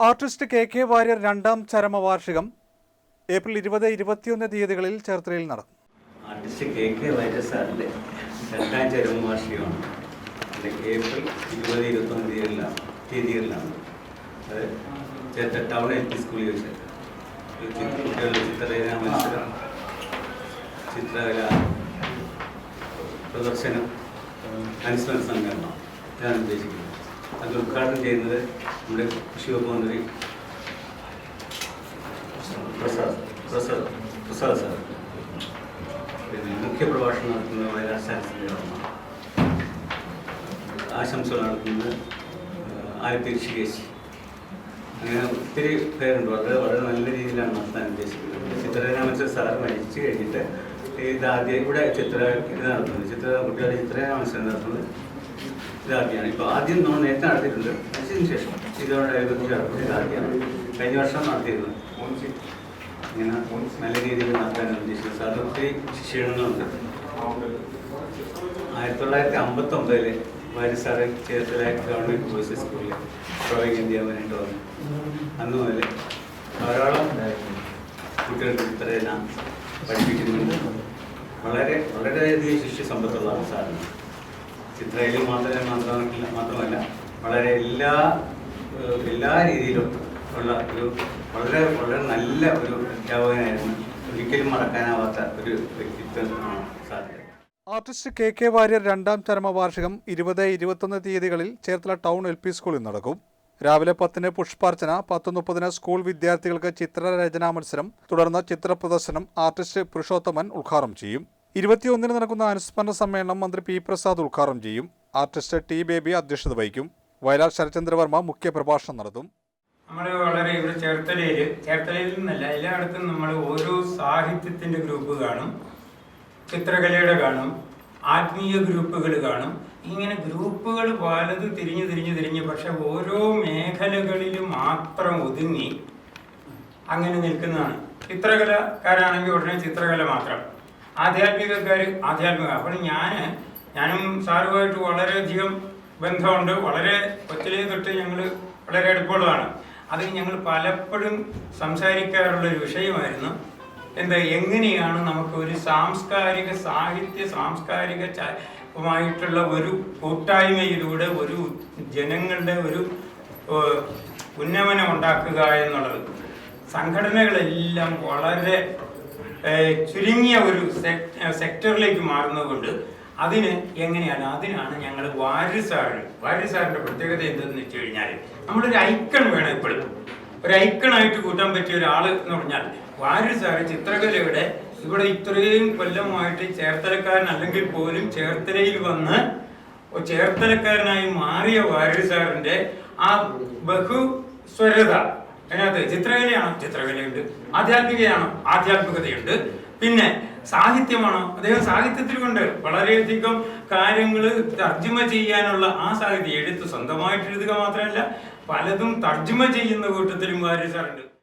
Artist K K Warrier രണ്ടാം ചരമവാർഷികം April ഇരുപത് ഇരുപത്തിയൊന്ന് തീയതികളിൽ ചേർത്തലയിൽ നടക്കും ആർട്ടിസ്റ്റ് കെ കെ വാര്യർ സാറിന്റെ രണ്ടാം ചരമവാർഷികമാണ്. ഏപ്രിൽ ഇരുപത് ഇരുപത്തൊന്ന് തീയതിയിലാണ് തീയതികളിലാണ്. അത് ടൗൺ എൽ പി സ്കൂളിൽ വെച്ച് ചിത്രരചന മത്സരം ചിത്രകല പ്രദർശനം അനുസ്മരണ സംഘടന ഇതാണ് ഉദ്ദേശിക്കുന്നത്. അത് ഉദ്ഘാടനം ചെയ്യുന്നത് നമ്മുടെ കൃഷി വകുപ്പ് മന്ത്രി പ്രസാദ് പ്രസാദ് പ്രസാദ് സാർ. മുഖ്യപ്രഭാഷണം മുഖ്യ പ്രഭാഷണം നടത്തുന്നത് വയലാർ ശാസ്ത്രിയാണ് ആശംസകൾ നടത്തുന്നത് ആലപ്പി ഋഷികേശ്. അങ്ങനെ ഒത്തിരി പേരുണ്ട്. വളരെ വളരെ നല്ല രീതിയിലാണ് നടത്താൻ ഉദ്ദേശിക്കുന്നത്. ചിത്രരാമച്ച സാർ മരിച്ചു കഴിഞ്ഞിട്ട് ഇത് ആദ്യം ഇവിടെ ചിത്ര ഇത് നടത്തുന്നത് ചിത്ര കുട്ടികളുടെ ചിത്രരചന മത്സരം നടത്തുന്നത് ഇതാദ്യമാണ് ഇപ്പോൾ ആദ്യം നമ്മൾ നേരത്തെ നടത്തിയിട്ടുണ്ട്. അതിന് ശേഷം ഇതോടെ നടത്തുന്നത് ഇതാദ്യമാണ് കഴിഞ്ഞ വർഷം നടത്തിയിരുന്നത് ഇങ്ങനെ നല്ല രീതിയിൽ നടത്താൻ ഉദ്ദേശിക്കുന്നത് സാറിന് ഒത്തിരി ക്ഷീണങ്ങളുണ്ട് ആയിരത്തി തൊള്ളായിരത്തി അമ്പത്തി ഒമ്പതിൽ വാരി സാറ് ചേർത്തല ഗവൺമെന്റ് ബോയ്സ് സ്കൂളിൽ ഡ്രോയിങ് ഇന്ത്യ വേണ്ടി വന്നു. അന്ന് മുതൽ ധാരാളം കുട്ടികൾക്ക് ഇത്രയെല്ലാം പഠിപ്പിക്കുന്നുണ്ട്. വളരെ വളരെയധികം ശിഷ്യ സമ്പത്തുള്ളതാണ് സാറിന് ചിത്രയിൽ മാത്രമേ മാത്രമല്ല മാത്രമല്ല വളരെ എല്ലാ എല്ലാ രീതിയിലും ഉള്ള ഒരു വളരെ വളരെ നല്ല ഒരു അധ്യാപകനായിരുന്നു. ഒരിക്കലും മറക്കാനാവാത്ത ഒരു വ്യക്തിത്വമാണ് സാധ്യത ആർട്ടിസ്റ്റ് കെ കെ വാര്യർ രണ്ടാം ചരമവാർഷികം ഇരുപത് ഇരുപത്തൊന്ന് തീയതികളിൽ ചേർത്തല ടൗൺ എൽ പി സ്കൂളിൽ നടക്കും. രാവിലെ പത്തിന് പുഷ്പാർച്ചന പത്ത് മുപ്പതിന് സ്കൂൾ വിദ്യാർത്ഥികൾക്ക് ചിത്രരചനാ മത്സരം തുടർന്ന് ചിത്രപ്രദർശനം ആർട്ടിസ്റ്റ് പുരുഷോത്തമൻ ഉദ്ഘാടനം ചെയ്യും. ഇരുപത്തിയൊന്നിന് നടക്കുന്ന അനുസ്മരണ സമ്മേളനം മന്ത്രി പി പ്രസാദ് ഉദ്ഘാടനം ചെയ്യും. ആർട്ടിസ്റ്റ് ടി ബേബി അധ്യക്ഷത വഹിക്കും. വയലാർ ശരചന്ദ്രവർമ്മ മുഖ്യ പ്രഭാഷണം നടത്തും. നമ്മൾ വളരെ ഇവിടെ ചേർത്തലയിൽ ചേർത്തലയിൽ നിന്നല്ല എല്ലായിടത്തും നമ്മൾ ഓരോ സാഹിത്യത്തിന്റെ ഗ്രൂപ്പ് കാണും ചിത്രകലയുടെ കാണും ആത്മീയ ഗ്രൂപ്പുകൾ കാണും. ഇങ്ങനെ ഗ്രൂപ്പുകൾ പലത് തിരിഞ്ഞ് തിരിഞ്ഞ് തിരിഞ്ഞ് പക്ഷെ ഓരോ മേഖലകളിൽ മാത്രം ഒതുങ്ങി അങ്ങനെ നിൽക്കുന്നതാണ്. ചിത്രകലക്കാരാണെങ്കിൽ ഉടനെ ചിത്രകല മാത്രം. ആധ്യാത്മികക്കാർ ആധ്യാത്മിക. അപ്പോൾ ഞാൻ ഞാനും സാറുമായിട്ട് വളരെയധികം ബന്ധമുണ്ട്. വളരെ ഒത്തിരി തൊട്ട് ഞങ്ങൾ വളരെ അടുപ്പമുള്ളതാണ്. അത് ഞങ്ങൾ പലപ്പോഴും സംസാരിക്കാറുള്ള ഒരു വിഷയമായിരുന്നു. എന്താ എങ്ങനെയാണ് നമുക്ക് ഒരു സാംസ്കാരിക സാഹിത്യ സാംസ്കാരിക മായിട്ടുള്ള ഒരു കൂട്ടായ്മയിലൂടെ ഒരു ജനങ്ങളുടെ ഒരു ഉന്നമനം ഉണ്ടാക്കുക എന്നുള്ളത്. സംഘടനകളെല്ലാം വളരെ ചുരുങ്ങിയ ഒരു സെക്- സെക്ടറിലേക്ക് മാറുന്നതുകൊണ്ട് അതിന് എങ്ങനെയാണ് അതിനാണ് ഞങ്ങൾ വാരിസാഴ് വാരിസാറിന്റെ പ്രത്യേകത എന്തെന്ന് വെച്ച് കഴിഞ്ഞാൽ നമ്മളൊരു ഐക്കൺ വേണം ഇപ്പോഴും. ഒരു ഐക്കണായിട്ട് കൂട്ടാൻ പറ്റിയ ഒരാൾ എന്ന് പറഞ്ഞാൽ വാരിസാറ് ചിത്രകലയുടെ ഇവിടെ ഇത്രയും കൊല്ലമായിട്ട് ചേർത്തലക്കാരൻ അല്ലെങ്കിൽ പോലും ചേർത്തലയിൽ വന്ന് ചേർത്തലക്കാരനായി മാറിയ വാരിസാറിന്റെ ആ ബഹുസ്വരത അതിനകത്ത് ചിത്രകലയാണോ ചിത്രകലയുണ്ട്. ആധ്യാത്മികയാണോ ആധ്യാത്മികതയുണ്ട്. പിന്നെ സാഹിത്യമാണോ. അദ്ദേഹം സാഹിത്യത്തിൽ കൊണ്ട് വളരെയധികം കാര്യങ്ങൾ തർജമ ചെയ്യാനുള്ള ആ സാഹിത്യം എഴുത്ത് സ്വന്തമായിട്ട് എഴുതുക മാത്രമല്ല പലതും തർജമ ചെയ്യുന്ന കൂട്ടത്തിലും വാരിസാറുണ്ട്